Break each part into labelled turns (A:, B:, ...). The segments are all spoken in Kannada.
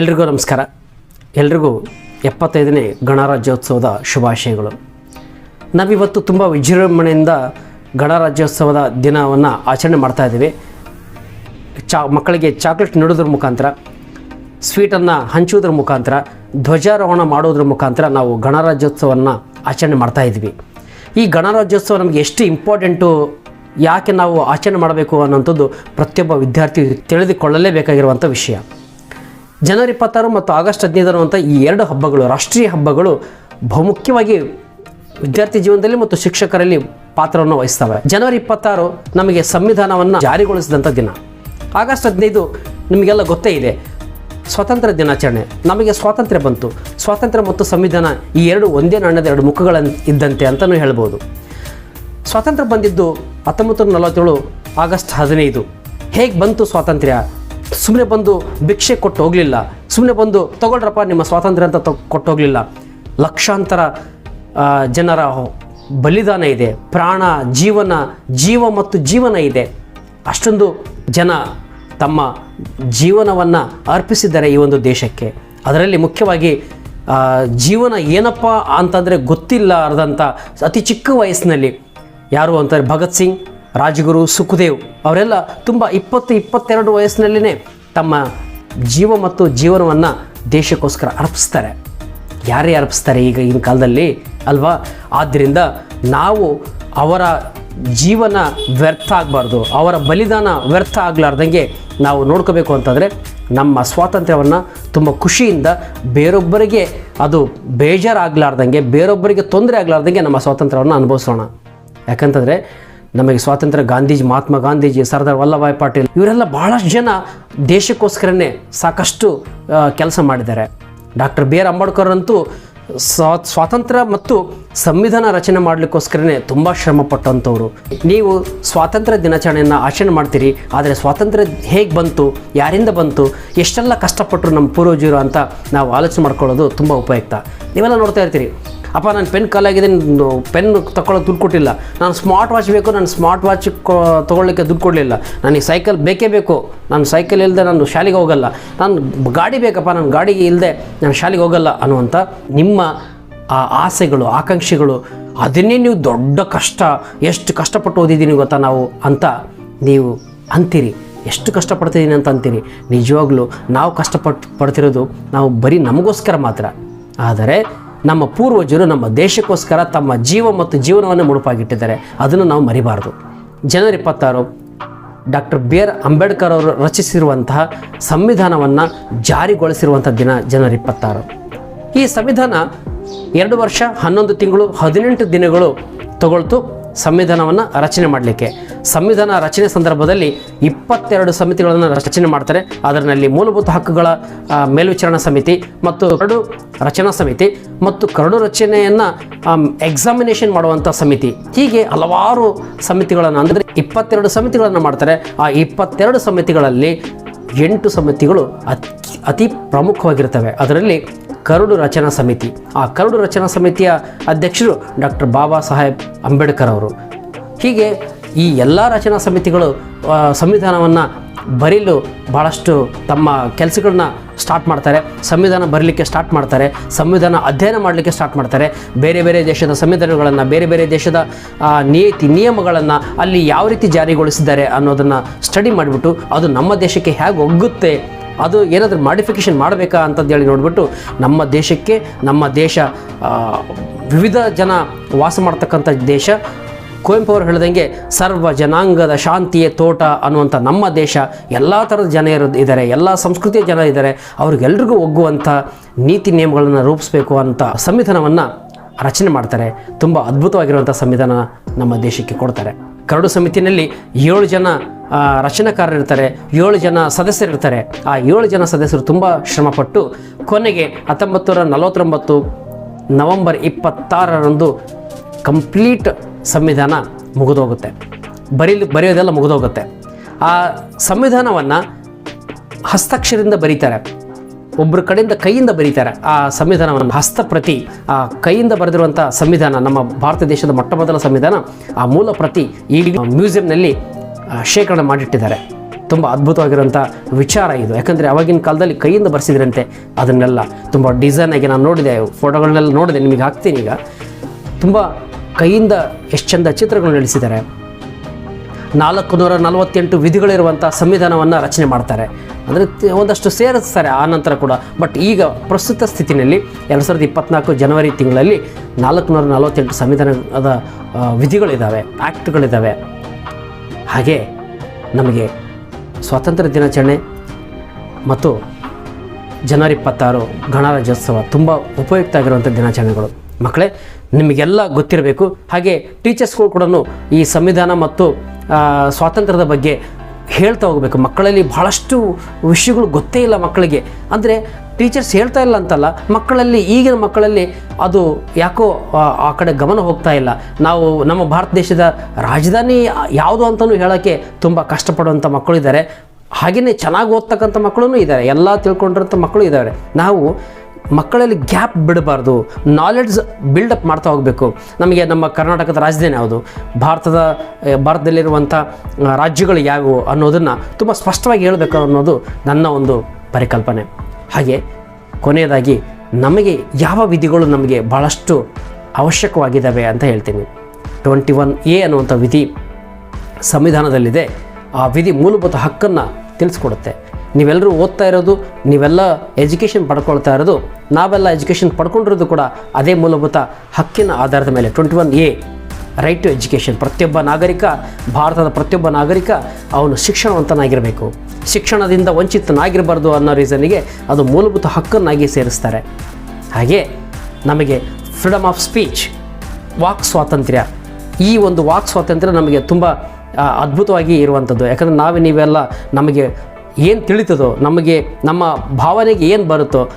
A: ಎಲ್ರಿಗೂ ನಮಸ್ಕಾರ. ಎಲ್ರಿಗೂ ಎಪ್ಪತ್ತೈದನೇ ಗಣರಾಜ್ಯೋತ್ಸವದ ಶುಭಾಶಯಗಳು. ನಾವಿವತ್ತು ತುಂಬ ವಿಜೃಂಭಣೆಯಿಂದ ಗಣರಾಜ್ಯೋತ್ಸವದ ದಿನವನ್ನು ಆಚರಣೆ ಮಾಡ್ತಾ ಇದ್ದೀವಿ. ಚಾ, ಮಕ್ಕಳಿಗೆ ಚಾಕ್ಲೇಟ್ ನೀಡೋದ್ರ ಮುಖಾಂತರ, ಸ್ವೀಟನ್ನು ಹಂಚುವುದ್ರ ಮುಖಾಂತರ, ಧ್ವಜಾರೋಹಣ ಮಾಡೋದ್ರ ಮುಖಾಂತರ ನಾವು ಗಣರಾಜ್ಯೋತ್ಸವವನ್ನು ಆಚರಣೆ ಮಾಡ್ತಾ ಇದ್ವಿ ಈ ಗಣರಾಜ್ಯೋತ್ಸವ ನಮಗೆ ಎಷ್ಟು ಇಂಪಾರ್ಟೆಂಟು, ಯಾಕೆ ನಾವು ಆಚರಣೆ ಮಾಡಬೇಕು ಅನ್ನೋಂಥದ್ದು ಪ್ರತಿಯೊಬ್ಬ ವಿದ್ಯಾರ್ಥಿ ತಿಳಿದುಕೊಳ್ಳಲೇಬೇಕಾಗಿರುವಂಥ ವಿಷಯ. ಜನವರಿ ಇಪ್ಪತ್ತಾರು ಮತ್ತು ಆಗಸ್ಟ್ ಹದಿನೈದರ ಅಂತ ಈ ಎರಡು ಹಬ್ಬಗಳು, ರಾಷ್ಟ್ರೀಯ ಹಬ್ಬಗಳು ಬಹುಮುಖ್ಯವಾಗಿ ವಿದ್ಯಾರ್ಥಿ ಜೀವನದಲ್ಲಿ ಮತ್ತು ಶಿಕ್ಷಕರಲ್ಲಿ ಪಾತ್ರವನ್ನು ವಹಿಸ್ತವೆ. ಜನವರಿ ಇಪ್ಪತ್ತಾರು ನಮಗೆ ಸಂವಿಧಾನವನ್ನು ಜಾರಿಗೊಳಿಸಿದಂಥ ದಿನ. ಆಗಸ್ಟ್ ಹದಿನೈದು ನಿಮಗೆಲ್ಲ ಗೊತ್ತೇ ಇದೆ. ಸ್ವಾತಂತ್ರ್ಯ ದಿನಾಚರಣೆ. ನಮಗೆ ಸ್ವಾತಂತ್ರ್ಯ ಬಂತು. ಸ್ವಾತಂತ್ರ್ಯ ಮತ್ತು ಸಂವಿಧಾನ ಈ ಎರಡು ಒಂದೇ ನಾಣ್ಯದ ಎರಡು ಮುಖಗಳ ಇದ್ದಂತೆ ಅಂತಲೂ ಹೇಳ್ಬೋದು. ಸ್ವಾತಂತ್ರ್ಯ ಬಂದಿದ್ದು ಹತ್ತೊಂಬತ್ತು ನಲವತ್ತೇಳು ಆಗಸ್ಟ್ ಹದಿನೈದು. ಹೇಗೆ ಬಂತು ಸ್ವಾತಂತ್ರ್ಯ? ಸುಮ್ಮನೆ ಬಂದು ಭಿಕ್ಷೆ ಕೊಟ್ಟು ಹೋಗಲಿಲ್ಲ. ಸುಮ್ಮನೆ ಬಂದು ತಗೊಳ್ರಪ್ಪ, ನಿಮ್ಮ ಸ್ವಾತಂತ್ರ್ಯ ಅಂತ ಕೊಟ್ಟು ಹೋಗಲಿಲ್ಲ. ಲಕ್ಷಾಂತರ ಜನರ ಬಲಿದಾನ ಇದೆ. ಪ್ರಾಣ, ಜೀವನ, ಜೀವ ಮತ್ತು ಜೀವನ ಇದೆ. ಅಷ್ಟೊಂದು ಜನ ತಮ್ಮ ಜೀವನವನ್ನು ಅರ್ಪಿಸಿದ್ದಾರೆ ಈ ಒಂದು ದೇಶಕ್ಕೆ. ಅದರಲ್ಲಿ ಮುಖ್ಯವಾಗಿ ಜೀವನ ಏನಪ್ಪ ಅಂತಂದರೆ ಗೊತ್ತಿಲ್ಲ ಅತಿ ಚಿಕ್ಕ ವಯಸ್ಸಿನಲ್ಲಿ. ಯಾರು ಅಂತಾರೆ? ಭಗತ್ ಸಿಂಗ್. ರಾಜಗುರು ಸುಖದೇವ್ ಅವರೆಲ್ಲ ತುಂಬ ಇಪ್ಪತ್ತು ಇಪ್ಪತ್ತೆರಡು ವಯಸ್ಸಿನಲ್ಲಿನೇ ತಮ್ಮ ಜೀವ ಮತ್ತು ಜೀವನವನ್ನು ದೇಶಕ್ಕೋಸ್ಕರ ಅರ್ಪಿಸ್ತಾರೆ. ಯಾರೇ ಅರ್ಪಿಸ್ತಾರೆ ಈಗ ಈಗಿನ ಕಾಲದಲ್ಲಿ ಅಲ್ವಾ? ಆದ್ದರಿಂದ ನಾವು ಅವರ ಜೀವನ ವ್ಯರ್ಥ ಆಗಬಾರ್ದು, ಅವರ ಬಲಿದಾನ ವ್ಯರ್ಥ ಆಗಲಾರ್ದಂಗೆ ನಾವು ನೋಡ್ಕೋಬೇಕು ಅಂತಂದರೆ ನಮ್ಮ ಸ್ವಾತಂತ್ರ್ಯವನ್ನು ತುಂಬ ಖುಷಿಯಿಂದ ಬೇರೊಬ್ಬರಿಗೆ ಅದು ಬೇಜಾರಾಗಲಾರ್ದಂಗೆ, ಬೇರೊಬ್ಬರಿಗೆ ತೊಂದರೆ ಆಗಲಾರ್ದಂಗೆ ನಮ್ಮ ಸ್ವಾತಂತ್ರ್ಯವನ್ನು ಅನುಭವಿಸೋಣ. ಯಾಕಂತಂದರೆ ನಮಗೆ ಸ್ವಾತಂತ್ರ್ಯ ಗಾಂಧೀಜಿ, ಮಹಾತ್ಮ ಗಾಂಧೀಜಿ, ಸರ್ದಾರ್ ವಲ್ಲಭಾಯ್ ಪಾಟೀಲ್ ಇವರೆಲ್ಲ ಭಾಳಷ್ಟು ಜನ ದೇಶಕ್ಕೋಸ್ಕರನೇ ಸಾಕಷ್ಟು ಕೆಲಸ ಮಾಡಿದ್ದಾರೆ. ಡಾಕ್ಟರ್ ಬಿ ಆರ್ ಅಂಬೇಡ್ಕರ್ ಅಂತೂ ಸ್ವಾ, ಸ್ವಾತಂತ್ರ್ಯ ಮತ್ತು ಸಂವಿಧಾನ ರಚನೆ ಮಾಡಲಿಕ್ಕೋಸ್ಕರನೇ ತುಂಬ ಶ್ರಮ ಪಟ್ಟಂಥವ್ರು ನೀವು ಸ್ವಾತಂತ್ರ್ಯ ದಿನಾಚರಣೆಯನ್ನು ಆಚರಣೆ ಮಾಡ್ತೀರಿ, ಆದರೆ ಸ್ವಾತಂತ್ರ್ಯ ಹೇಗೆ ಬಂತು, ಯಾರಿಂದ ಬಂತು, ಎಷ್ಟೆಲ್ಲ ಕಷ್ಟಪಟ್ಟರು ನಮ್ಮ ಪೂರ್ವಜರು ಅಂತ ನಾವು ಆಲೋಚನೆ ಮಾಡ್ಕೊಳ್ಳೋದು ತುಂಬ ಉಪಯುಕ್ತ. ನೀವೆಲ್ಲ ನೋಡ್ತಾ ಇರ್ತೀರಿ ಅಪ್ಪ, ನಾನು ಪೆನ್ ಕಾಲಾಗಿದೆ ಪೆನ್ ತಗೊಳ್ಳೋಕೆ ದುಡ್ಡು ಕೊಟ್ಟಿಲ್ಲ. ನಾನು ಸ್ಮಾರ್ಟ್ ವಾಚ್ ಬೇಕು, ನಾನು ಸ್ಮಾರ್ಟ್ ವಾಚ್ ತೊಗೊಳ್ಳೋಕ್ಕೆ ದುಡ್ಡು ಕೊಡಲಿಲ್ಲ. ನನಗೆ ಸೈಕಲ್ ಬೇಕೇ ಬೇಕು. ನಾನು ಸೈಕಲ್ ಇಲ್ಲದೆ ನಾನು ಶಾಲೆಗೆ ಹೋಗಲ್ಲ. ನಾನು ಗಾಡಿ ಬೇಕಪ್ಪ, ನಾನು ಗಾಡಿಗೆ ಇಲ್ಲದೆ ನಾನು ಶಾಲೆಗೆ ಹೋಗಲ್ಲ ಅನ್ನುವಂಥ ನಿಮ್ಮ, ಆ, ಆಸೆಗಳು, ಆಕಾಂಕ್ಷೆಗಳು, ಅದನ್ನೇ ನೀವು ದೊಡ್ಡ ಕಷ್ಟ, ಎಷ್ಟು ಕಷ್ಟಪಟ್ಟು ಓದಿದ್ದೀನಿ ಗೊತ್ತಾ ನಾವು ಅಂತ ನೀವು ಅಂತೀರಿ. ಎಷ್ಟು ಕಷ್ಟಪಡ್ತಿದ್ದೀನಿ ಅಂತ ಅಂತೀರಿ. ನಿಜವಾಗ್ಲೂ ನಾವು ಕಷ್ಟಪಟ್ಟು ಪಡ್ತಿರೋದು ನಾವು ಬರೀ ನಮಗೋಸ್ಕರ ಮಾತ್ರ. ಆದರೆ ನಮ್ಮ ಪೂರ್ವಜರು ನಮ್ಮ ದೇಶಕ್ಕೋಸ್ಕರ ತಮ್ಮ ಜೀವ ಮತ್ತು ಜೀವನವನ್ನು ಮುಡುಪಾಗಿಟ್ಟಿದ್ದಾರೆ. ಅದನ್ನು ನಾವು ಮರಿಬಾರ್ದು. ಜನವರಿ ಇಪ್ಪತ್ತಾರು, ಡಾಕ್ಟರ್ ಬಿ ಆರ್ ಅಂಬೇಡ್ಕರ್ ಅವರು ರಚಿಸಿರುವಂತಹ ಸಂವಿಧಾನವನ್ನು ಜಾರಿಗೊಳಿಸಿರುವಂಥ ದಿನ ಜನವರಿ ಇಪ್ಪತ್ತಾರು. ಈ ಸಂವಿಧಾನ ಎರಡು ವರ್ಷ, ಹನ್ನೊಂದು ತಿಂಗಳು, ಹದಿನೆಂಟು ದಿನಗಳು ತಗೊಳ್ತು. ಸಂವಿಧಾನವನ್ನು ರಚನೆ ಮಾಡಲಿಕ್ಕೆ. ಸಂವಿಧಾನ ರಚನೆ ಸಂದರ್ಭದಲ್ಲಿ ಇಪ್ಪತ್ತೆರಡು ಸಮಿತಿಗಳನ್ನು ರಚನೆ ಮಾಡ್ತಾರೆ. ಅದರಲ್ಲಿ ಮೂಲಭೂತ ಹಕ್ಕುಗಳ ಮೇಲ್ವಿಚಾರಣಾ ಸಮಿತಿ ಮತ್ತು ಕರಡು ರಚನಾ ಸಮಿತಿ ಮತ್ತು ಕರಡು ರಚನೆಯನ್ನು ಎಕ್ಸಾಮಿನೇಷನ್ ಮಾಡುವಂಥ ಸಮಿತಿ. ಹೀಗೆ ಹಲವಾರು ಸಮಿತಿಗಳನ್ನು ಅಂದರೆ ಇಪ್ಪತ್ತೆರಡು ಸಮಿತಿಗಳನ್ನು ಮಾಡ್ತಾರೆ. ಆ ಇಪ್ಪತ್ತೆರಡು ಸಮಿತಿಗಳಲ್ಲಿ ಎಂಟು ಸಮಿತಿಗಳು ಅತಿ ಅತಿ ಪ್ರಮುಖವಾಗಿರ್ತವೆ. ಅದರಲ್ಲಿ ಕರಡು ರಚನಾ ಸಮಿತಿ. ಆ ಕರಡು ರಚನಾ ಸಮಿತಿಯ ಅಧ್ಯಕ್ಷರು ಡಾಕ್ಟರ್ ಬಾಬಾ ಸಾಹೇಬ್ ಅಂಬೇಡ್ಕರ್ ಅವರು. ಹೀಗೆ ಈ ಎಲ್ಲ ರಚನಾ ಸಮಿತಿಗಳು ಸಂವಿಧಾನವನ್ನು ಬರೀಲು ಭಾಳಷ್ಟು ತಮ್ಮ ಕೆಲಸಗಳನ್ನ ಸ್ಟಾರ್ಟ್ ಮಾಡ್ತಾರೆ. ಸಂವಿಧಾನ ಬರಲಿಕ್ಕೆ ಸ್ಟಾರ್ಟ್ ಮಾಡ್ತಾರೆ. ಸಂವಿಧಾನ ಅಧ್ಯಯನ ಮಾಡಲಿಕ್ಕೆ ಸ್ಟಾರ್ಟ್ ಮಾಡ್ತಾರೆ. ಬೇರೆ ಬೇರೆ ದೇಶದ ಸಂವಿಧಾನಗಳನ್ನು, ಬೇರೆ ಬೇರೆ ದೇಶದ ನೀತಿ ನಿಯಮಗಳನ್ನು ಅಲ್ಲಿ ಯಾವ ರೀತಿ ಜಾರಿಗೊಳಿಸಿದ್ದಾರೆ ಅನ್ನೋದನ್ನು ಸ್ಟಡಿ ಮಾಡಿಬಿಟ್ಟು ಅದು ನಮ್ಮ ದೇಶಕ್ಕೆ ಹೇಗೆ ಒಗ್ಗುತ್ತೆ, ಅದು ಏನಾದರೂ ಮಾಡಿಫಿಕೇಷನ್ ಮಾಡಬೇಕಾ ಅಂತಂದೇಳಿ ನೋಡಿಬಿಟ್ಟು ನಮ್ಮ ದೇಶಕ್ಕೆ, ನಮ್ಮ ದೇಶ ವಿವಿಧ ಜನ ವಾಸ ಮಾಡ್ತಕ್ಕಂಥ ದೇಶ ಕುವೆಂಪು ಅವರು ಹೇಳ್ದಂಗೆ ಸರ್ವ ಜನಾಂಗದ ಶಾಂತಿಯೇ ತೋಟ ಅನ್ನುವಂಥ ನಮ್ಮ ದೇಶ, ಎಲ್ಲ ಥರದ ಜನ ಇದ್ದಾರೆ ಎಲ್ಲ ಸಂಸ್ಕೃತಿಯ ಜನ ಇದ್ದಾರೆ ಅವ್ರಿಗೆಲ್ರಿಗೂ ಒಗ್ಗುವಂಥ ನೀತಿ ನಿಯಮಗಳನ್ನು ರೂಪಿಸಬೇಕು ಅಂತ ಸಂವಿಧಾನವನ್ನು ರಚನೆ ಮಾಡ್ತಾರೆ. ತುಂಬ ಅದ್ಭುತವಾಗಿರುವಂಥ ಸಂವಿಧಾನ ನಮ್ಮ ದೇಶಕ್ಕೆ ಕೊಡ್ತಾರೆ. ಕರಡು ಸಮಿತಿನಲ್ಲಿ ಏಳು ಜನ ರಚನಾಕಾರರಿರ್ತಾರೆ ಏಳು ಜನ ಸದಸ್ಯರಿರ್ತಾರೆ ಆ ಏಳು ಜನ ಸದಸ್ಯರು ತುಂಬ ಶ್ರಮಪಟ್ಟು ಕೊನೆಗೆ ಹತ್ತೊಂಬತ್ತು ನೂರ ನಲವತ್ತೊಂಬತ್ತು ನವಂಬರ್ ಇಪ್ಪತ್ತಾರರಂದು ಕಂಪ್ಲೀಟ್ ಸಂವಿಧಾನ ಮುಗಿದೋಗುತ್ತೆ. ಬರೀಲಿ, ಬರೆಯೋದೆಲ್ಲ ಮುಗಿದೋಗುತ್ತೆ. ಆ ಸಂವಿಧಾನವನ್ನು ಹಸ್ತಾಕ್ಷರದಿಂದ ಬರೀತಾರೆ. ಒಬ್ಬರ ಕಡೆಯಿಂದ ಕೈಯಿಂದ ಬರೀತಾರೆ ಆ ಸಂವಿಧಾನವನ್ನು. ಹಸ್ತಪ್ರತಿ, ಆ ಕೈಯಿಂದ ಬರೆದಿರುವಂಥ ಸಂವಿಧಾನ, ನಮ್ಮ ಭಾರತ ದೇಶದ ಮೊಟ್ಟ ಮೊದಲ ಸಂವಿಧಾನ, ಆ ಮೂಲ ಪ್ರತಿ ಈಗ ಮ್ಯೂಸಿಯಂನಲ್ಲಿ ಶೇಖರಣೆ ಮಾಡಿಟ್ಟಿದ್ದಾರೆ. ತುಂಬ ಅದ್ಭುತವಾಗಿರುವಂಥ ವಿಚಾರ ಇದು. ಯಾಕಂದರೆ ಅವಾಗಿನ ಕಾಲದಲ್ಲಿ ಕೈಯಿಂದ ಬರೆಸಿದ್ರಂತೆ ಅದನ್ನೆಲ್ಲ. ತುಂಬ ಡಿಸೈನ್ ಆಗಿ ನಾನು ನೋಡಿದೆ, ಫೋಟೋಗಳನ್ನೆಲ್ಲ ನೋಡಿದೆ, ನಿಮಗೆ ಹಾಕ್ತೀನಿ ಈಗ. ತುಂಬ ಕೈಯಿಂದ ಎಷ್ಟು ಚಂದ ಚಿತ್ರಗಳು ನಡೆಸಿದ್ದಾರೆ. ನಾಲ್ಕು ನೂರ ನಲವತ್ತೆಂಟು ವಿಧಿಗಳಿರುವಂಥ ಸಂವಿಧಾನವನ್ನು ರಚನೆ ಮಾಡ್ತಾರೆ. ಅಂದರೆ ಒಂದಷ್ಟು ಸೇರಿಸ್ತಾರೆ ಆ ನಂತರ ಕೂಡ. ಬಟ್ ಈಗ ಪ್ರಸ್ತುತ ಸ್ಥಿತಿನಲ್ಲಿ ಎರಡು ಸಾವಿರದ ಇಪ್ಪತ್ನಾಲ್ಕು ಜನವರಿ ತಿಂಗಳಲ್ಲಿ ನಾಲ್ಕು ನೂರ ನಲವತ್ತೆಂಟು ಸಂವಿಧಾನದ ವಿಧಿಗಳಿದ್ದಾವೆ ಆ್ಯಕ್ಟ್ಗಳಿದ್ದಾವೆ ಹಾಗೆ ನಮಗೆ ಸ್ವಾತಂತ್ರ್ಯ ದಿನಾಚರಣೆ ಮತ್ತು ಜನವರಿ ಇಪ್ಪತ್ತಾರು ಗಣರಾಜ್ಯೋತ್ಸವ ತುಂಬ ಉಪಯುಕ್ತ ಆಗಿರುವಂಥ ದಿನಾಚರಣೆಗಳು. ಮಕ್ಕಳೇ ನಿಮಗೆಲ್ಲ ಗೊತ್ತಿರಬೇಕು. ಹಾಗೆ ಟೀಚರ್ಸ್ಗಳು ಕೂಡ ಈ ಸಂವಿಧಾನ ಮತ್ತು ಸ್ವಾತಂತ್ರ್ಯದ ಬಗ್ಗೆ ಹೇಳ್ತಾ ಹೋಗಬೇಕು. ಮಕ್ಕಳಲ್ಲಿ ಬಹಳಷ್ಟು ವಿಷಯಗಳು ಗೊತ್ತೇ ಇಲ್ಲ ಮಕ್ಕಳಿಗೆ. ಅಂದರೆ ಟೀಚರ್ಸ್ ಹೇಳ್ತಾ ಇಲ್ಲ ಅಂತಲ್ಲ ಮಕ್ಕಳಲ್ಲಿ ಈಗಿನ ಮಕ್ಕಳಲ್ಲಿ ಅದು ಯಾಕೋ ಆ, ಕಡೆ ಗಮನ ಹೋಗ್ತಾ ಇಲ್ಲ. ನಾವು ನಮ್ಮ ಭಾರತ ದೇಶದ ರಾಜಧಾನಿ ಯಾವುದು ಅಂತಲೂ ಹೇಳೋಕ್ಕೆ ತುಂಬ ಕಷ್ಟಪಡುವಂಥ ಮಕ್ಕಳಿದ್ದಾರೆ. ಹಾಗೆಯೇ ಚೆನ್ನಾಗಿ ಓದ್ತಕ್ಕಂಥ ಮಕ್ಕಳೂ ಇದ್ದಾರೆ. ಎಲ್ಲ ತಿಳ್ಕೊಂಡಿರೋಂಥ ಮಕ್ಕಳು ಇದ್ದಾರೆ. ನಾವು ಮಕ್ಕಳಲ್ಲಿ ಗ್ಯಾಪ್ ಬಿಡಬಾರ್ದು ನಾಲೆಡ್ಜ್ ಬಿಲ್ಡಪ್ ಮಾಡ್ತಾ ಹೋಗಬೇಕು. ನಮಗೆ ನಮ್ಮ ಕರ್ನಾಟಕದ ರಾಜಧಾನಿ ಯಾವುದು? ಭಾರತದ ಭಾರತದಲ್ಲಿರುವಂಥ ರಾಜ್ಯಗಳು ಯಾವುವು ಅನ್ನೋದನ್ನು ತುಂಬ ಸ್ಪಷ್ಟವಾಗಿ ಹೇಳಬೇಕು ಅನ್ನೋದು ನನ್ನ ಒಂದು ಪರಿಕಲ್ಪನೆ. ಹಾಗೆ ಕೊನೆಯದಾಗಿ, ನಮಗೆ ಯಾವ ವಿಧಿಗಳು ನಮಗೆ ಭಾಳಷ್ಟು ಅವಶ್ಯಕವಾಗಿದ್ದಾವೆ ಅಂತ ಹೇಳ್ತೀನಿ. ಟ್ವೆಂಟಿ ಒನ್ ಎ ಅನ್ನುವಂಥ ವಿಧಿ ಸಂವಿಧಾನದಲ್ಲಿದೆ. ಆ ವಿಧಿ ಮೂಲಭೂತ ಹಕ್ಕನ್ನು ತಿಳಿಸ್ಕೊಡುತ್ತೆ. ನೀವೆಲ್ಲರೂ ಓದ್ತಾ ಇರೋದು, ನೀವೆಲ್ಲ ಎಜುಕೇಷನ್ ಪಡ್ಕೊಳ್ತಾ ಇರೋದು, ನಾವೆಲ್ಲ ಎಜುಕೇಷನ್ ಪಡ್ಕೊಂಡಿರೋದು ಕೂಡ ಅದೇ ಮೂಲಭೂತ ಹಕ್ಕಿನ ಆಧಾರದ ಮೇಲೆ. Twenty one A right to education ಪ್ರತಿಯೊಬ್ಬ ನಾಗರಿಕ, ಭಾರತದ ಪ್ರತಿಯೊಬ್ಬ ನಾಗರಿಕ ಅವನು ಶಿಕ್ಷಣವಂತನಾಗಿರಬೇಕು. ಶಿಕ್ಷಣದಿಂದ ವಂಚಿತನಾಗಿರಬಾರ್ದು ಅನ್ನೋ ರೀಸನಿಗೆ ಅದು ಮೂಲಭೂತ ಹಕ್ಕನ್ನಾಗಿ ಸೇರಿಸ್ತಾರೆ. ಹಾಗೆ ನಮಗೆ ಫ್ರೀಡಮ್ ಆಫ್ ಸ್ಪೀಚ್ ವಾಕ್ ಸ್ವಾತಂತ್ರ್ಯ. ಈ ಒಂದು ವಾಕ್ ಸ್ವಾತಂತ್ರ್ಯ ನಮಗೆ ತುಂಬ ಅದ್ಭುತವಾಗಿ ಇರುವಂಥದ್ದು ಯಾಕಂದರೆ ನಾವೇ ನೀವೆಲ್ಲ ನಮಗೆ ಏನು ತಿಳಿತದೋ, ನಮಗೆ ನಮ್ಮ ಭಾವನೆಗೆ ಏನು ಬರುತ್ತೋ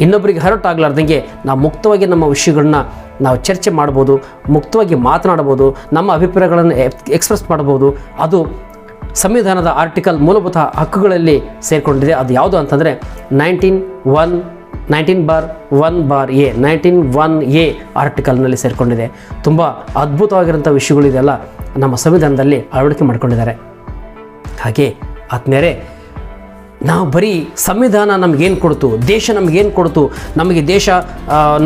A: ಇನ್ನೊಬ್ಬರಿಗೆ ಹರಟಾಗಲಾರ್ದಂಗೆ ನಾವು ಮುಕ್ತವಾಗಿ ನಮ್ಮ ವಿಷಯಗಳನ್ನ ನಾವು ಚರ್ಚೆ ಮಾಡ್ಬೋದು, ಮುಕ್ತವಾಗಿ ಮಾತನಾಡ್ಬೋದು, ನಮ್ಮ ಅಭಿಪ್ರಾಯಗಳನ್ನು ಎಕ್ಸ್ಪ್ರೆಸ್ ಮಾಡ್ಬೋದು. ಅದು ಸಂವಿಧಾನದ ಆರ್ಟಿಕಲ್ ಮೂಲಭೂತ ಹಕ್ಕುಗಳಲ್ಲಿ ಸೇರಿಕೊಂಡಿದೆ. ಅದು ಯಾವುದು ಅಂತಂದರೆ nineteen one nineteen bar one bar A nineteen one A ಆರ್ಟಿಕಲ್ನಲ್ಲಿ ಸೇರಿಕೊಂಡಿದೆ. ತುಂಬ ಅದ್ಭುತವಾಗಿರೋಂಥ ವಿಷಯಗಳಿದೆಲ್ಲ ನಮ್ಮ ಸಂವಿಧಾನದಲ್ಲಿ ಅಳವಡಿಕೆ ಮಾಡಿಕೊಂಡಿದ್ದಾರೆ. ಹಾಗೆ ಆದ್ಮೇಲೆ ನಾವು ಬರೀ ಸಂವಿಧಾನ ನಮಗೇನು ಕೊಡ್ತು, ದೇಶ ನಮಗೇನು ಕೊಡ್ತು, ನಮಗೆ ದೇಶ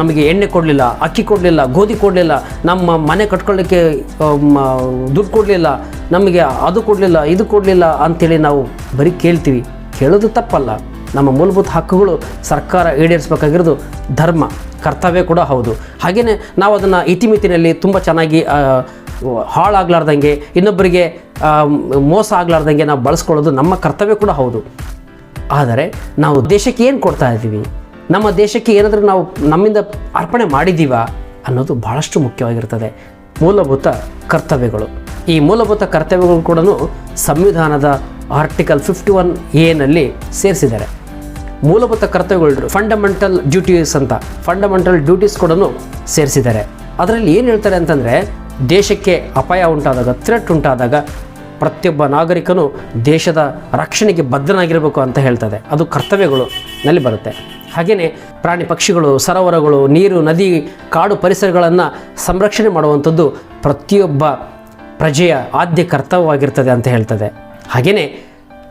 A: ನಮಗೆ ಎಣ್ಣೆ ಕೊಡಲಿಲ್ಲ, ಅಕ್ಕಿ ಕೊಡಲಿಲ್ಲ, ಗೋಧಿ ಕೊಡಲಿಲ್ಲ, ನಮ್ಮ ಮನೆ ಕಟ್ಕೊಳ್ಳಿಕ್ಕೆ ದುಡ್ಡು ಕೊಡಲಿಲ್ಲ, ನಮಗೆ ಅದು ಕೊಡಲಿಲ್ಲ, ಇದು ಕೊಡಲಿಲ್ಲ ಅಂಥೇಳಿ ನಾವು ಬರೀ ಕೇಳ್ತೀವಿ. ಕೇಳೋದು ತಪ್ಪಲ್ಲ. ನಮ್ಮ ಮೂಲಭೂತ ಹಕ್ಕುಗಳು ಸರ್ಕಾರ ಈಡೇರಿಸಬೇಕಾಗಿರೋದು ಧರ್ಮ, ಕರ್ತವ್ಯ ಕೂಡ ಹೌದು. ಹಾಗೆಯೇ ನಾವು ಅದನ್ನು ಇತಿಮಿತಿನಲ್ಲಿ ತುಂಬ ಚೆನ್ನಾಗಿ ಹಾಳಾಗ್ಲಾರ್ದಂಗೆ, ಇನ್ನೊಬ್ಬರಿಗೆ ಮೋಸ ಆಗ್ಲಾರ್ದಂಗೆ ನಾವು ಬಳಸ್ಕೊಳ್ಳೋದು ನಮ್ಮ ಕರ್ತವ್ಯ ಕೂಡ ಹೌದು. ಆದರೆ ನಾವು ದೇಶಕ್ಕೆ ಏನು ಕೊಡ್ತಾ ಇದ್ದೀವಿ? ನಮ್ಮ ದೇಶಕ್ಕೆ ಏನಾದರೂ ನಾವು ನಮ್ಮಿಂದ ಅರ್ಪಣೆ ಮಾಡಿದ್ದೀವ ಅನ್ನೋದು ಬಹಳಷ್ಟು ಮುಖ್ಯವಾಗಿರ್ತದೆ. ಮೂಲಭೂತ ಕರ್ತವ್ಯಗಳು. ಈ ಮೂಲಭೂತ ಕರ್ತವ್ಯಗಳು ಕೂಡ ಸಂವಿಧಾನದ ಆರ್ಟಿಕಲ್ ಫಿಫ್ಟಿ ಒನ್ ಎನಲ್ಲಿ ಸೇರಿಸಿದ್ದಾರೆ. ಮೂಲಭೂತ ಕರ್ತವ್ಯಗಳು ಫಂಡಮೆಂಟಲ್ ಡ್ಯೂಟೀಸ್ ಅಂತ ಫಂಡಮೆಂಟಲ್ ಡ್ಯೂಟೀಸ್ ಕೂಡ ಸೇರಿಸಿದ್ದಾರೆ. ಅದರಲ್ಲಿ ಏನು ಹೇಳ್ತಾರೆ ಅಂತಂದರೆ ದೇಶಕ್ಕೆ ಅಪಾಯ ಉಂಟಾದಾಗ ಥ್ರೆಟ್ ಉಂಟಾದಾಗ ಪ್ರತಿಯೊಬ್ಬ ನಾಗರಿಕನು ದೇಶದ ರಕ್ಷಣೆಗೆ ಬದ್ಧನಾಗಿರಬೇಕು ಅಂತ ಹೇಳ್ತದೆ. ಅದು ಕರ್ತವ್ಯಗಳು ನಲ್ಲಿ ಬರುತ್ತೆ. ಹಾಗೆಯೇ ಪ್ರಾಣಿ ಪಕ್ಷಿಗಳು, ಸರೋವರಗಳು, ನೀರು, ನದಿ, ಕಾಡು ಪರಿಸರಗಳನ್ನು ಸಂರಕ್ಷಣೆ ಮಾಡುವಂಥದ್ದು ಪ್ರತಿಯೊಬ್ಬ ಪ್ರಜೆಯ ಆದ್ಯ ಕರ್ತವ್ಯವಾಗಿರ್ತದೆ ಅಂತ ಹೇಳ್ತದೆ. ಹಾಗೆಯೇ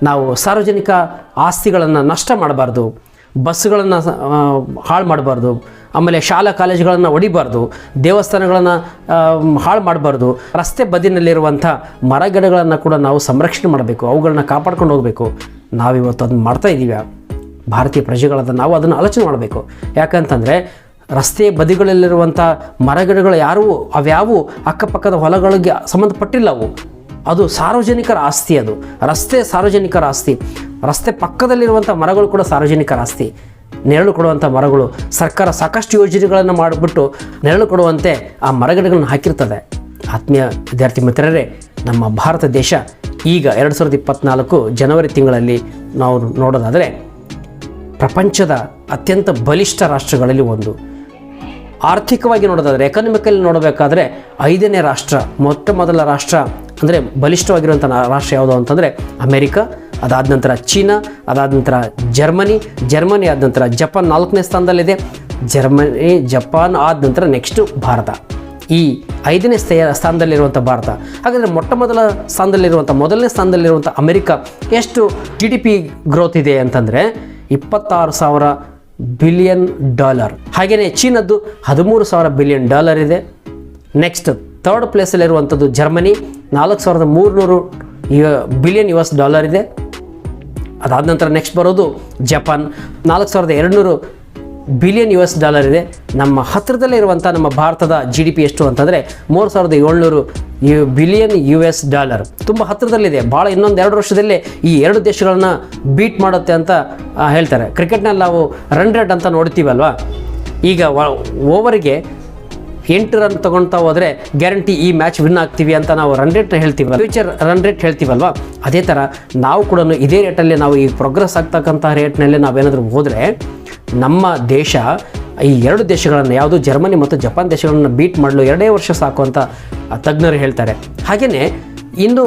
A: ನಾವು ಸಾರ್ವಜನಿಕ ಆಸ್ತಿಗಳನ್ನು ನಷ್ಟ ಮಾಡಬಾರ್ದು. ಬಸ್ಸುಗಳನ್ನು ಹಾಳು ಮಾಡಬಾರ್ದು. ಆಮೇಲೆ ಶಾಲಾ ಕಾಲೇಜುಗಳನ್ನು ಹೊಡಿಬಾರ್ದು ದೇವಸ್ಥಾನಗಳನ್ನು ಹಾಳು ಮಾಡಬಾರ್ದು. ರಸ್ತೆ ಬದಿನಲ್ಲಿರುವಂಥ ಮರಗಿಡಗಳನ್ನು ಕೂಡ ನಾವು ಸಂರಕ್ಷಣೆ ಮಾಡಬೇಕು. ಅವುಗಳನ್ನ ಕಾಪಾಡ್ಕೊಂಡು ಹೋಗಬೇಕು. ನಾವಿವತ್ತು ಅದನ್ನು ಮಾಡ್ತಾ ಇದ್ದೀವಿ. ಭಾರತೀಯ ಪ್ರಜೆಗಳಾದ ನಾವು ಅದನ್ನು ಆಲೋಚನೆ ಮಾಡಬೇಕು. ಯಾಕಂತಂದರೆ ರಸ್ತೆ ಬದಿಗಳಲ್ಲಿರುವಂಥ ಮರಗಿಡಗಳು ಯಾರೂ, ಅವ್ಯಾವು ಅಕ್ಕಪಕ್ಕದ ಹೊಲಗಳಿಗೆ ಸಂಬಂಧಪಟ್ಟಿಲ್ಲ ಅವು. ಅದು ಸಾರ್ವಜನಿಕರ ಆಸ್ತಿ ಅದು. ರಸ್ತೆ ಸಾರ್ವಜನಿಕರ ಆಸ್ತಿ. ರಸ್ತೆ ಪಕ್ಕದಲ್ಲಿರುವಂಥ ಮರಗಳು ಕೂಡ ಸಾರ್ವಜನಿಕರ ಆಸ್ತಿ. ನೆರಳು ಕೊಡುವಂಥ ಮರಗಳು, ಸರ್ಕಾರ ಸಾಕಷ್ಟು ಯೋಜನೆಗಳನ್ನು ಮಾಡಿಬಿಟ್ಟು ನೆರಳು ಕೊಡುವಂತೆ ಆ ಮರಗಿಡಗಳನ್ನು ಹಾಕಿರ್ತದೆ. ಆತ್ಮೀಯ ವಿದ್ಯಾರ್ಥಿ ಮಿತ್ರರೇ, ನಮ್ಮ ಭಾರತ ದೇಶ ಈಗ ಎರಡು ಸಾವಿರದ ಇಪ್ಪತ್ತ್ನಾಲ್ಕು ಜನವರಿ ತಿಂಗಳಲ್ಲಿ ನಾವು ನೋಡೋದಾದರೆ ಪ್ರಪಂಚದ ಅತ್ಯಂತ ಬಲಿಷ್ಠ ರಾಷ್ಟ್ರಗಳಲ್ಲಿ ಒಂದು. ಆರ್ಥಿಕವಾಗಿ ನೋಡೋದಾದರೆ ಎಕನಾಮಿಕಲ್ಲಿ ನೋಡಬೇಕಾದ್ರೆ ಐದನೇ ರಾಷ್ಟ್ರ, ಮೊಟ್ಟ ಮೊದಲ ರಾಷ್ಟ್ರ ಅಂದರೆ ಬಲಿಷ್ಠವಾಗಿರುವಂಥ ರಾಷ್ಟ್ರ ಯಾವುದು ಅಂತಂದರೆ ಅಮೆರಿಕ ಅದಾದ ನಂತರ ಚೀನಾ, ಅದಾದ ನಂತರ ಜರ್ಮನಿ ಜರ್ಮನಿ ಆದ ನಂತರ ಜಪಾನ್ ನಾಲ್ಕನೇ ಸ್ಥಾನದಲ್ಲಿದೆ. ಜರ್ಮನಿ, ಜಪಾನ್ ಆದ ನಂತರ ನೆಕ್ಸ್ಟು ಭಾರತ. ಈ ಐದನೇ ಸ್ಥೆಯ ಸ್ಥಾನದಲ್ಲಿರುವಂಥ ಭಾರತ. ಹಾಗಾದರೆ ಮೊಟ್ಟ ಮೊದಲ ಸ್ಥಾನದಲ್ಲಿರುವಂಥ ಮೊದಲನೇ ಸ್ಥಾನದಲ್ಲಿರುವಂಥ ಅಮೆರಿಕ ಎಷ್ಟು ಜಿ ಡಿ ಪಿ ಗ್ರೋತ್ ಇದೆ ಅಂತಂದರೆ ಇಪ್ಪತ್ತಾರು ಸಾವಿರ ಬಿಲಿಯನ್ ಡಾಲರ್ ಹಾಗೆಯೇ ಚೀನದ್ದು ಹದಿಮೂರು ಸಾವಿರ ಬಿಲಿಯನ್ ಡಾಲರ್ ಇದೆ. ನೆಕ್ಸ್ಟ್ ಥರ್ಡ್ ಪ್ಲೇಸಲ್ಲಿರುವಂಥದ್ದು ಜರ್ಮನಿ. ನಾಲ್ಕು ಸಾವಿರದ ಮೂರುನೂರು ಬಿಲಿಯನ್ ಯು ಎಸ್ ಡಾಲರ್ ಇದೆ. ಅದಾದ ನಂತರ ನೆಕ್ಸ್ಟ್ ಬರೋದು ಜಪಾನ್. ನಾಲ್ಕು ಸಾವಿರದ ಎರಡುನೂರು ಬಿಲಿಯನ್ ಯು ಎಸ್ ಡಾಲರ್ ಇದೆ. ನಮ್ಮ ಹತ್ತಿರದಲ್ಲೇ ಇರುವಂಥ ನಮ್ಮ ಭಾರತದ ಜಿ ಡಿ ಪಿ ಎಷ್ಟು ಅಂತಂದರೆ ಮೂರು ಸಾವಿರದ ಏಳ್ನೂರು U billion U S dollar ತುಂಬ ಹತ್ತಿರದಲ್ಲಿದೆ ಭಾಳ ಇನ್ನೊಂದು ಎರಡು ವರ್ಷದಲ್ಲೇ ಈ ಎರಡು ದೇಶಗಳನ್ನು ಬೀಟ್ ಮಾಡುತ್ತೆ ಅಂತ ಹೇಳ್ತಾರೆ. ಕ್ರಿಕೆಟ್ನಲ್ಲಿ ನಾವು ರನ್ ರೇಟ್ ಅಂತ ನೋಡ್ತೀವಲ್ವಾ? ಈಗ ಓವರಿಗೆ ಎಂಟು ರನ್ ತಗೊಳ್ತಾ ಹೋದರೆ ಗ್ಯಾರಂಟಿ ಈ ಮ್ಯಾಚ್ ವಿನ್ ಆಗ್ತೀವಿ ಅಂತ ನಾವು ರನ್ ರೇಟ್ ಹೇಳ್ತೀವಲ್ಲ. ಫ್ಯೂಚರ್ ರನ್ ರೇಟ್ ಹೇಳ್ತೀವಲ್ವಾ? ಅದೇ ಥರ ನಾವು ಕೂಡ ಇದೇ ರೇಟಲ್ಲಿ ನಾವು ಈ ಪ್ರೋಗ್ರೆಸ್ ಆಗ್ತಕ್ಕಂಥ ರೇಟ್ನಲ್ಲಿ ನಾವೇನಾದರೂ ಹೋದರೆ ನಮ್ಮ ದೇಶ, ಈ ಎರಡು ದೇಶಗಳನ್ನು, ಯಾವುದು ಜರ್ಮನಿ ಮತ್ತು ಜಪಾನ್ ದೇಶಗಳನ್ನು ಬೀಟ್ ಮಾಡಲು ಎರಡೇ ವರ್ಷ ಸಾಕು ಅಂತ ತಜ್ಞರು ಹೇಳ್ತಾರೆ. ಹಾಗೆಯೇ ಇನ್ನು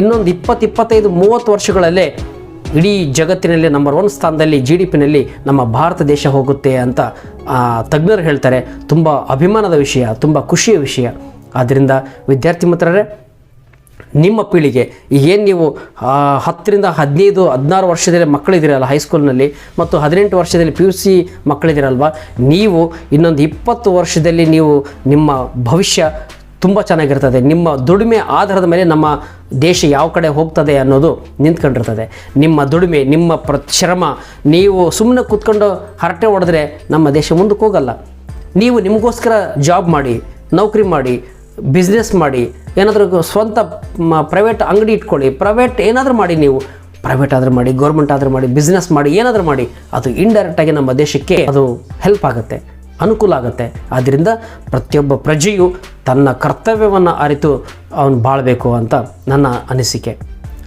A: ಇನ್ನೊಂದು ಇಪ್ಪತ್ತಿಪ್ಪತ್ತೈದು ಮೂವತ್ತು ವರ್ಷಗಳಲ್ಲೇ ಇಡೀ ಜಗತ್ತಿನಲ್ಲಿ ನಂಬರ್ ಒನ್ ಸ್ಥಾನದಲ್ಲಿ ಜಿ ಡಿ ಪಿನಲ್ಲಿ ನಮ್ಮ ಭಾರತ ದೇಶ ಹೋಗುತ್ತೆ ಅಂತ ತಜ್ಞರು ಹೇಳ್ತಾರೆ. ತುಂಬ ಅಭಿಮಾನದ ವಿಷಯ, ತುಂಬ ಖುಷಿಯ ವಿಷಯ. ಆದ್ದರಿಂದ ವಿದ್ಯಾರ್ಥಿ ಮಿತ್ರರೇ, ನಿಮ್ಮ ಪೀಳಿಗೆ ಏನು ನೀವು ಹತ್ತರಿಂದ ಹದಿನೈದು, ಹದಿನಾರು ವರ್ಷದಲ್ಲಿ ಮಕ್ಕಳಿದ್ದೀರಲ್ಲ ಹೈಸ್ಕೂಲ್ನಲ್ಲಿ ಮತ್ತು ಹದಿನೆಂಟು ವರ್ಷದಲ್ಲಿ ಪಿ ಯು ಸಿ ಮಕ್ಕಳಿದ್ದೀರಲ್ವ? ನೀವು ಇನ್ನೊಂದು ಇಪ್ಪತ್ತು ವರ್ಷದಲ್ಲಿ ನೀವು ನಿಮ್ಮ ಭವಿಷ್ಯ ತುಂಬ ಚೆನ್ನಾಗಿರ್ತದೆ. ನಿಮ್ಮ ದುಡಿಮೆ ಆಧಾರದ ಮೇಲೆ ನಮ್ಮ ದೇಶ ಯಾವ ಕಡೆ ಹೋಗ್ತದೆ ಅನ್ನೋದು ನಿಂತ್ಕೊಂಡಿರ್ತದೆ. ನಿಮ್ಮ ದುಡಿಮೆ, ನಿಮ್ಮ ಪ್ರ ಶ್ರಮ, ನೀವು ಸುಮ್ಮನೆ ಕೂತ್ಕೊಂಡು ಹರಟೆ ಹೊಡೆದ್ರೆ ನಮ್ಮ ದೇಶ ಮುಂದಕ್ಕೆ ಹೋಗಲ್ಲ. ನೀವು ನಿಮಗೋಸ್ಕರ ಜಾಬ್ ಮಾಡಿ, ನೌಕರಿ ಮಾಡಿ ಬಿಸ್ನೆಸ್ ಮಾಡಿ, ಏನಾದರೂ ಸ್ವಂತ ಪ್ರೈವೇಟ್ ಅಂಗಡಿ ಇಟ್ಕೊಳ್ಳಿ. ಪ್ರೈವೇಟ್ ಏನಾದರೂ ಮಾಡಿ ನೀವು. ಪ್ರೈವೇಟ್ ಆದರೂ ಮಾಡಿ ಗೌರ್ಮೆಂಟ್ ಆದರೂ ಮಾಡಿ ಬಿಸ್ನೆಸ್ ಮಾಡಿ, ಏನಾದರೂ ಮಾಡಿ, ಅದು ಇಂಡೈರೆಕ್ಟಾಗಿ ನಮ್ಮ ದೇಶಕ್ಕೆ ಅದು ಹೆಲ್ಪ್ ಆಗುತ್ತೆ. ಅನುಕೂಲ ಆಗುತ್ತೆ. ಆದ್ದರಿಂದ ಪ್ರತಿಯೊಬ್ಬ ಪ್ರಜೆಯು ತನ್ನ ಕರ್ತವ್ಯವನ್ನು ಅರಿತು ಅವನು ಬಾಳಬೇಕು ಅಂತ ನನ್ನ ಅನಿಸಿಕೆ.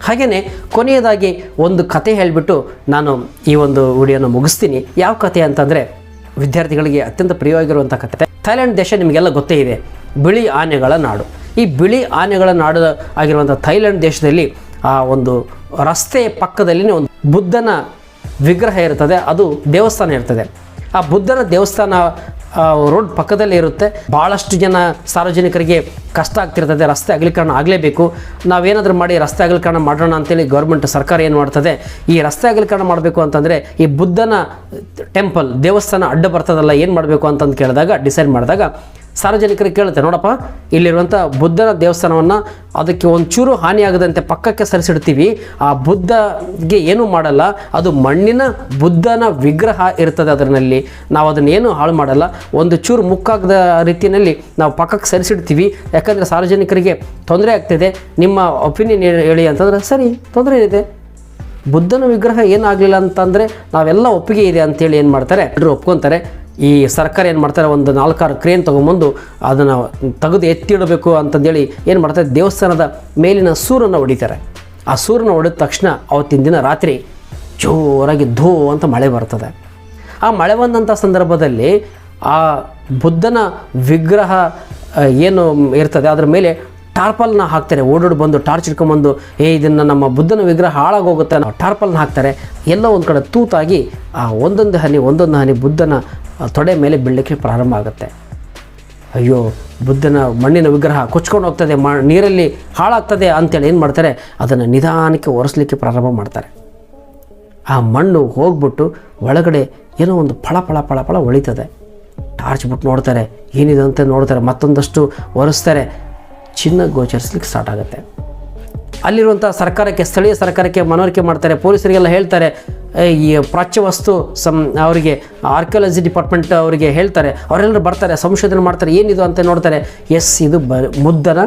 A: ಹಾಗೆಯೇ ಕೊನೆಯದಾಗಿ ಒಂದು ಕತೆ ಹೇಳಿಬಿಟ್ಟು ನಾನು ಈ ಒಂದು ವಿಡಿಯೋನ ಮುಗಿಸ್ತೀನಿ. ಯಾವ ಕತೆ ಅಂತಂದರೆ ವಿದ್ಯಾರ್ಥಿಗಳಿಗೆ ಅತ್ಯಂತ ಪ್ರಿಯವಾಗಿರುವಂಥ ಕತೆ. ಥೈಲ್ಯಾಂಡ್ ದೇಶ ನಿಮಗೆಲ್ಲ ಗೊತ್ತೇ ಇದೆ. ಬಿಳಿ ಆನೆಗಳ ನಾಡು. ಈ ಬಿಳಿ ಆನೆಗಳ ನಾಡು ಆಗಿರುವಂಥ ಥೈಲ್ಯಾಂಡ್ ದೇಶದಲ್ಲಿ ಆ ಒಂದು ರಸ್ತೆ ಪಕ್ಕದಲ್ಲಿನೇ ಒಂದು ಬುದ್ಧನ ವಿಗ್ರಹ ಇರ್ತದೆ ಅದು ದೇವಸ್ಥಾನ ಇರ್ತದೆ. ಆ ಬುದ್ಧನ ದೇವಸ್ಥಾನ ರೋಡ್ ಪಕ್ಕದಲ್ಲೇ ಇರುತ್ತೆ. ಭಾಳಷ್ಟು ಜನ ಸಾರ್ವಜನಿಕರಿಗೆ ಕಷ್ಟ ಆಗ್ತಿರ್ತದೆ, ರಸ್ತೆ ಅಗಲೀಕರಣ ಆಗಲೇಬೇಕು. ನಾವೇನಾದರೂ ಮಾಡಿ ರಸ್ತೆ ಅಗಲೀಕರಣ ಮಾಡೋಣ ಅಂತೇಳಿ ಗೌರ್ಮೆಂಟ್ ಸರ್ಕಾರ ಏನು ಮಾಡ್ತದೆ, ಈ ರಸ್ತೆ ಅಗಲೀಕರಣ ಮಾಡಬೇಕು ಅಂತಂದರೆ ಈ ಬುದ್ಧನ ಟೆಂಪಲ್ ದೇವಸ್ಥಾನ ಅಡ್ಡ ಬರ್ತದಲ್ಲ, ಏನು ಮಾಡಬೇಕು ಅಂತಂದು ಕೇಳಿದಾಗ ಡಿಸೈಡ್ ಮಾಡಿದಾಗ ಸಾರ್ವಜನಿಕರಿಗೆ ಕೇಳುತ್ತೆ, ನೋಡಪ್ಪ ಇಲ್ಲಿರುವಂಥ ಬುದ್ಧನ ದೇವಸ್ಥಾನವನ್ನು ಅದಕ್ಕೆ ಒಂಚೂರು ಹಾನಿಯಾಗದಂತೆ ಪಕ್ಕಕ್ಕೆ ಸರಿಸಿಡ್ತೀವಿ. ಆ ಬುದ್ಧಗೆ ಏನೂ ಮಾಡಲ್ಲ, ಅದು ಮಣ್ಣಿನ ಬುದ್ಧನ ವಿಗ್ರಹ ಇರ್ತದೆ ಅದರಲ್ಲಿ. ನಾವು ಅದನ್ನೇನು ಹಾಳು ಮಾಡಲ್ಲ, ಒಂದು ಚೂರು ಮುಕ್ಕಾಗದ ರೀತಿಯಲ್ಲಿ ನಾವು ಪಕ್ಕಕ್ಕೆ ಸರಿಸಿಡ್ತೀವಿ. ಯಾಕಂದರೆ ಸಾರ್ವಜನಿಕರಿಗೆ ತೊಂದರೆ ಆಗ್ತಿದೆ. ನಿಮ್ಮ ಒಪಿನಿಯನ್ ಹೇಳಿ ಅಂತಂದ್ರೆ ಸರಿ, ತೊಂದರೆ ಇದೆ. ಬುದ್ಧನ ವಿಗ್ರಹ ಏನಾಗಲಿಲ್ಲ ಅಂತಂದರೆ ನಾವೆಲ್ಲ ಒಪ್ಪಿಗೆ ಇದೆ ಅಂತೇಳಿ ಏನು ಮಾಡ್ತಾರೆ? ಎಲ್ಲರೂ ಒಪ್ಕೊತಾರೆ ಈ ಸರ್ಕಾರ ಏನು ಮಾಡ್ತಾರೆ, ಒಂದು ನಾಲ್ಕಾರು ಕ್ರೇನ್ ತೊಗೊಂಬಂದು ಅದನ್ನು ತೆಗೆದು ಎತ್ತಿಡಬೇಕು ಅಂತಂದೇಳಿ ಏನು ಮಾಡ್ತಾರೆ, ದೇವಸ್ಥಾನದ ಮೇಲಿನ ಸೂರನ್ನು ಹೊಡಿತಾರೆ. ಆ ಸೂರನ್ನು ಹೊಡೆದ ತಕ್ಷಣ ಅವತ್ತಿನ ದಿನ ರಾತ್ರಿ ಜೋರಾಗಿ ಧೋ ಅಂತ ಮಳೆ ಬರ್ತದೆ. ಆ ಮಳೆ ಬಂದಂಥ ಸಂದರ್ಭದಲ್ಲಿ ಆ ಬುದ್ಧನ ವಿಗ್ರಹ ಏನು ಇರ್ತದೆ, ಅದರ ಮೇಲೆ ಟಾರ್ಪಲ್ನ ಹಾಕ್ತಾರೆ. ಓಡೋಡಿ ಬಂದು, ಟಾರ್ಚ್ ಇಟ್ಕೊಂಬಂದು ಏ, ಇದನ್ನು ನಮ್ಮ ಬುದ್ಧನ ವಿಗ್ರಹ ಹಾಳಾಗೋಗುತ್ತೆ ನಾವು ಟಾರ್ಪಲ್ನ ಹಾಕ್ತಾರೆ. ಎಲ್ಲ ಒಂದು ಕಡೆ ತೂತಾಗಿ, ಆ, ಒಂದೊಂದು ಹನಿ ಒಂದೊಂದು ಹನಿ ಬುದ್ಧನ ತೊಡೆ ಮೇಲೆ ಬೀಳಲಿಕ್ಕೆ ಪ್ರಾರಂಭ ಆಗುತ್ತೆ. ಅಯ್ಯೋ, ಬುದ್ಧನ ಮಣ್ಣಿನ ವಿಗ್ರಹ ಕೊಚ್ಕೊಂಡು ಹೋಗ್ತದೆ, ಮ, ನೀರಲ್ಲಿ ಹಾಳಾಗ್ತದೆ ಅಂತೇಳಿ ಏನು ಮಾಡ್ತಾರೆ? ಅದನ್ನು ನಿಧಾನಕ್ಕೆ ಒರೆಸ್ಲಿಕ್ಕೆ ಪ್ರಾರಂಭ ಮಾಡ್ತಾರೆ. ಆ ಮಣ್ಣು ಹೋಗ್ಬಿಟ್ಟು ಒಳಗಡೆ ಏನೋ ಒಂದು ಫಳ ಫಳ ಫಳ ಫಳ ಹೊಳಿತದೆ ಟಾರ್ಚ್ ಬಿಟ್ಟು ನೋಡ್ತಾರೆ ಏನಿದೆ ಅಂತ ನೋಡ್ತಾರೆ, ಮತ್ತೊಂದಷ್ಟು ಒರೆಸ್ತಾರೆ. ಚಿನ್ನ ಗೋಚರಿಸ್ಲಿಕ್ಕೆ ಸ್ಟಾರ್ಟ್ ಆಗುತ್ತೆ. ಅಲ್ಲಿರುವಂಥ ಸರ್ಕಾರಕ್ಕೆ, ಸ್ಥಳೀಯ ಸರ್ಕಾರಕ್ಕೆ ಮನವರಿಕೆ ಮಾಡ್ತಾರೆ, ಪೊಲೀಸರಿಗೆಲ್ಲ ಹೇಳ್ತಾರೆ ಈ ಪ್ರಾಚ್ಯ ವಸ್ತು ಸಂ, ಅವರಿಗೆ ಆರ್ಕಿಯಾಲಜಿ ಡಿಪಾರ್ಟ್ಮೆಂಟ್ ಅವರಿಗೆ ಹೇಳ್ತಾರೆ, ಅವರೆಲ್ಲರೂ ಬರ್ತಾರೆ, ಸಂಶೋಧನೆ ಮಾಡ್ತಾರೆ, ಏನಿದು ಅಂತ ನೋಡ್ತಾರೆ. ಎಸ್ ಇದು ಬ, ಮುದ್ದನ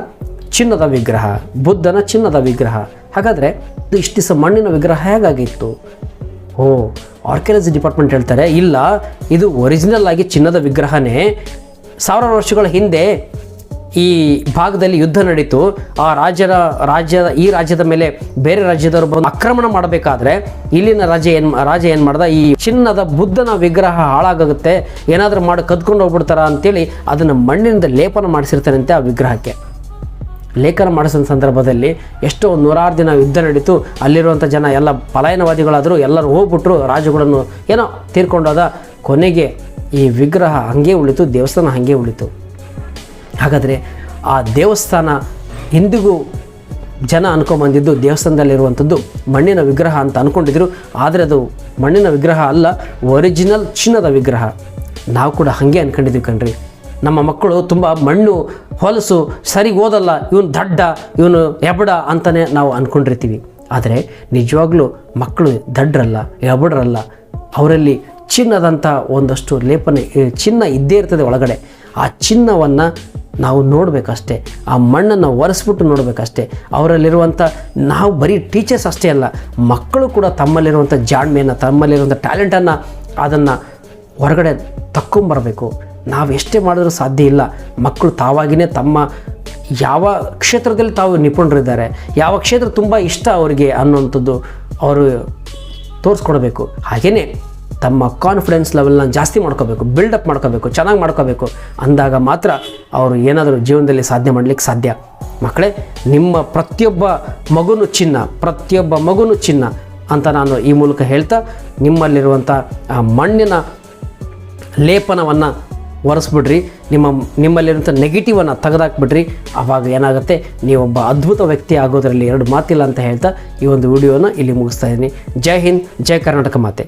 A: ಚಿನ್ನದ ವಿಗ್ರಹ, ಬುದ್ಧನ ಚಿನ್ನದ ವಿಗ್ರಹ. ಹಾಗಾದರೆ, ಇದು ಇಷ್ಟು ದಿವಸ ಮಣ್ಣಿನ ವಿಗ್ರಹ ಹೇಗಾಗಿತ್ತು? ಓ ಆರ್ಕಿಯಾಲಜಿ ಡಿಪಾರ್ಟ್ಮೆಂಟ್ ಹೇಳ್ತಾರೆ, ಇಲ್ಲ, ಇದು ಒರಿಜಿನಲ್ ಆಗಿ ಚಿನ್ನದ ವಿಗ್ರಹನೇ, ಸಾವಿರಾರು ವರ್ಷಗಳ ಹಿಂದೆ ಈ ಭಾಗದಲ್ಲಿ ಯುದ್ಧ ನಡೀತು. ಆ ರಾಜ್ಯದ ರಾಜ್ಯದ, ಈ ರಾಜ್ಯದ ಮೇಲೆ ಬೇರೆ ರಾಜ್ಯದವರು ಬಂದು ಆಕ್ರಮಣ ಮಾಡಬೇಕಾದ್ರೆ ಇಲ್ಲಿನ ರಾಜ ಏನ್, ರಾಜ ಏನು ಮಾಡ್ದ? ಈ ಚಿನ್ನದ ಬುದ್ಧನ ವಿಗ್ರಹ ಹಾಳಾಗುತ್ತೆ ಏನಾದರೂ ಮಾಡಿ, ಕದ್ಕೊಂಡು ಹೋಗ್ಬಿಡ್ತಾರ ಅಂತೇಳಿ ಅದನ್ನು ಮಣ್ಣಿನಿಂದ ಲೇಪನ ಮಾಡಿಸಿರ್ತಾರಂತೆ ಆ ವಿಗ್ರಹಕ್ಕೆ. ಲೇಖನ ಮಾಡಿಸಿದ ಸಂದರ್ಭದಲ್ಲಿ ಎಷ್ಟೋ ನೂರಾರು ದಿನ ಯುದ್ಧ ನಡೀತು. ಅಲ್ಲಿರುವಂಥ ಜನ ಎಲ್ಲ ಪಲಾಯನವಾದಿಗಳಾದರೂ ಎಲ್ಲರೂ ಹೋಗ್ಬಿಟ್ರು. ರಾಜುಗಳನ್ನು ಏನೋ ತೀರ್ಕೊಂಡೋದ ಕೊನೆಗೆ ಈ ವಿಗ್ರಹ ಹಾಗೆ ಉಳಿತು, ದೇವಸ್ಥಾನ ಹಾಗೆ ಉಳಿತು. ಹಾಗಾದರೆ ಆ ದೇವಸ್ಥಾನ ಇಂದಿಗೂ ಜನ ಅನ್ಕೊಂಬಂದಿದ್ದು ದೇವಸ್ಥಾನದಲ್ಲಿರುವಂಥದ್ದು ಮಣ್ಣಿನ ವಿಗ್ರಹ ಅಂತ ಅಂದ್ಕೊಂಡಿದ್ರು ಆದರೆ ಅದು ಮಣ್ಣಿನ ವಿಗ್ರಹ ಅಲ್ಲ ಒರಿಜಿನಲ್ ಚಿನ್ನದ ವಿಗ್ರಹ. ನಾವು ಕೂಡ ಹಾಗೆ ಅನ್ಕೊಂಡಿದ್ದೀವಿ ಕಣ್ರಿ. ನಮ್ಮ ಮಕ್ಕಳು ತುಂಬ ಮಣ್ಣು, ಹೊಲಸು ಸರಿ ಓದಲ್ಲ, ಇವನು ದಡ್ಡ, ಇವನು ಎಬಡ ಅಂತಲೇ ನಾವು ಅಂದ್ಕೊಂಡಿರ್ತೀವಿ ಆದರೆ ನಿಜವಾಗ್ಲೂ ಮಕ್ಕಳು ದಡ್ಡರಲ್ಲ ಎಬಡರಲ್ಲ ಅವರಲ್ಲಿ ಚಿನ್ನದಂಥ ಒಂದಷ್ಟು ಲೇಪನೆ, ಚಿನ್ನ ಇದ್ದೇ ಇರ್ತದೆ ಒಳಗಡೆ. ಆ ಚಿನ್ನವನ್ನು ನಾವು ನೋಡಬೇಕಷ್ಟೇ, ಆ ಮಣ್ಣನ್ನು ಒರೆಸ್ಬಿಟ್ಟು ನೋಡಬೇಕಷ್ಟೇ. ಅವರಲ್ಲಿರುವಂಥ, ನಾವು ಬರೀ ಟೀಚರ್ಸ್ ಅಷ್ಟೇ ಅಲ್ಲ, ಮಕ್ಕಳು ಕೂಡ ತಮ್ಮಲ್ಲಿರುವಂಥ ಜಾಣ್ಮೆಯನ್ನು, ತಮ್ಮಲ್ಲಿರುವಂಥ ಟ್ಯಾಲೆಂಟನ್ನು ಅದನ್ನು ಹೊರಗಡೆ ತಕ್ಕೊಂಬರಬೇಕು. ನಾವು ಎಷ್ಟೇ ಮಾಡಿದ್ರೂ ಸಾಧ್ಯ ಇಲ್ಲ. ಮಕ್ಕಳು ತಾವಾಗಿಯೇ ತಮ್ಮ ಯಾವ ಕ್ಷೇತ್ರದಲ್ಲಿ ತಾವು ನಿಪುಣರಿದ್ದಾರೆ, ಯಾವ ಕ್ಷೇತ್ರ ತುಂಬ ಇಷ್ಟ ಅವರಿಗೆ ಅನ್ನುವಂಥದ್ದು ಅವರು ತೋರಿಸ್ಕೊಡ್ಬೇಕು. ಹಾಗೆಯೇ ತಮ್ಮ ಕಾನ್ಫಿಡೆನ್ಸ್ ಲೆವೆಲ್ನ ಜಾಸ್ತಿ ಮಾಡ್ಕೋಬೇಕು ಬಿಲ್ಡಪ್ ಮಾಡ್ಕೋಬೇಕು, ಚೆನ್ನಾಗಿ ಮಾಡ್ಕೋಬೇಕು ಅಂದಾಗ ಮಾತ್ರ ಅವರು ಏನಾದರೂ ಜೀವನದಲ್ಲಿ ಸಾಧನೆ ಮಾಡಲಿಕ್ಕೆ ಸಾಧ್ಯ. ಮಕ್ಕಳೇ ನಿಮ್ಮ ಪ್ರತಿಯೊಬ್ಬ ಮಗುನು ಚಿನ್ನ, ಪ್ರತಿಯೊಬ್ಬ ಮಗುನು ಚಿನ್ನ ಅಂತ ನಾನು ಈ ಮೂಲಕ ಹೇಳ್ತಾ ನಿಮ್ಮಲ್ಲಿರುವಂಥ ಆ ಮಣ್ಣಿನ ಲೇಪನವನ್ನು ಒರೆಸ್ಬಿಡ್ರಿ, ನಿಮ್ಮ ನಿಮ್ಮಲ್ಲಿರುವಂಥ ನೆಗೆಟಿವನ್ನು ತೆಗೆದಾಕ್ಬಿಡ್ರಿ. ಆವಾಗ ಏನಾಗುತ್ತೆ, ನೀವೊಬ್ಬ ಅದ್ಭುತ ವ್ಯಕ್ತಿ ಆಗೋದರಲ್ಲಿ ಎರಡು ಮಾತಿಲ್ಲ ಅಂತ ಹೇಳ್ತಾ ಈ ಒಂದು ವಿಡಿಯೋನ ಇಲ್ಲಿ ಮುಗಿಸ್ತಾ ಇದ್ದೀನಿ. ಜೈ ಹಿಂದ್, ಜೈ ಕರ್ನಾಟಕ ಮಾತೆ.